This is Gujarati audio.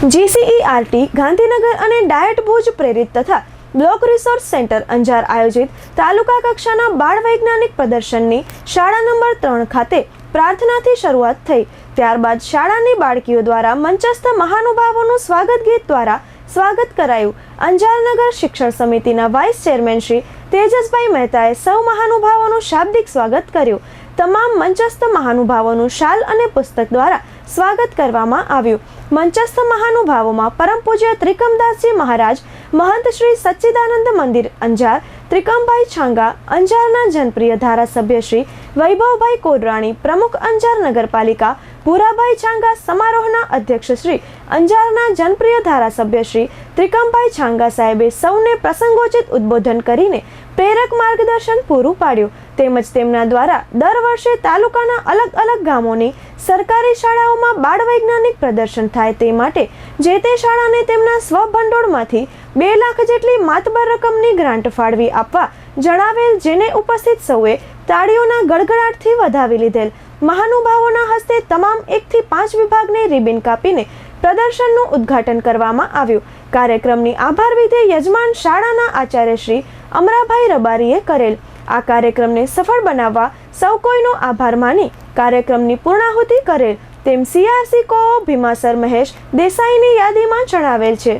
જીસીઈઆરટી, ગાંધીનગર અને ડાયટ ભુજ પ્રેરિત તથા બ્લોક રિસોર્સ સેન્ટર અંજાર આયોજિત તાલુકા કક્ષાના બાળ વૈજ્ઞાનિક પ્રદર્શનની શાળા નંબર ત્રણ ખાતે પ્રાર્થનાથી શરૂઆત થઈ. ત્યારબાદ શાળાની બાળકીઓ દ્વારા મંચસ્થ મહાનુભાવોનું સ્વાગત ગીત દ્વારા સ્વાગત કરાયું. અંજારનગર શિક્ષણ સમિતિના વાઇસ ચેરમેન શ્રી તેજસભાઈ મહેતાએ સૌ મહાનુભાવોનું શાબ્દિક સ્વાગત કર્યું. તમામ મંચસ્થ મહાનુભાવોનું શાલ અને પુસ્તક દ્વારા સ્વાગત કરવામાં આવ્યું. મંચસ્થ મહાનુભાવોમાં પરમ પૂજ્ય ત્રિકમદાસજી મહારાજ, મહંત શ્રી સચ્ચિદાનંદ મંદિર અંજાર, ત્રિકમભાઈ છાંગા, અંજારના જનપ્રિય ધારાસભ્ય શ્રી વૈભવભાઈ કોડરાણી પ્રમુખ અંજાર નગરપાલિકા, ભૂરાભાઈ છાંગા સમારોહના અધ્યક્ષ શ્રી, અંજારના જનપ્રિય ધારાસભ્ય શ્રી ત્રિકમભાઈ છાંગા સાહેબે સૌને પ્રસંગોચિત ઉદ્બોધન કરીને પ્રેરક માર્ગદર્શન પૂરું પાડ્યું. તેમજ તેમના દ્વારા દર વર્ષે તાલુકાના અલગ અલગ ગામોની સરકારી શાળાઓમાં બાળ વૈજ્ઞાનિક પ્રદર્શન થાય તે માટે જે તે શાળાને તેમના સ્વભંડોળમાંથી બે લાખ જેટલી માતબર રકમની ગ્રાન્ટ ફાળવી આપવા જણાવેલ જેને ઉપસ્થિત સૌએ તાળીઓના ગડગડાટથી વધાવી લીધેલ. મહાનુભાવોના હસ્તે તમામ એકથી પાંચ વિભાગને રિબિન કાપીને પ્રદર્શનનું ઉદ્ઘાટન કરવામાં આવ્યું. કાર્યક્રમની આભાર વિધે યજમાન શાળાના આચાર્ય શ્રી અમરાભાઈ રબારીએ કરેલ આ કાર્યક્રમને સફળ બનાવવા સૌ કોઈનો આભાર માની. કાર્યક્રમની પૂર્ણાહુતિ કરેલ તેમ સીઆરસી કો ભીમાસર મહેશ દેસાઈની યાદીમાં જણાવેલ છે.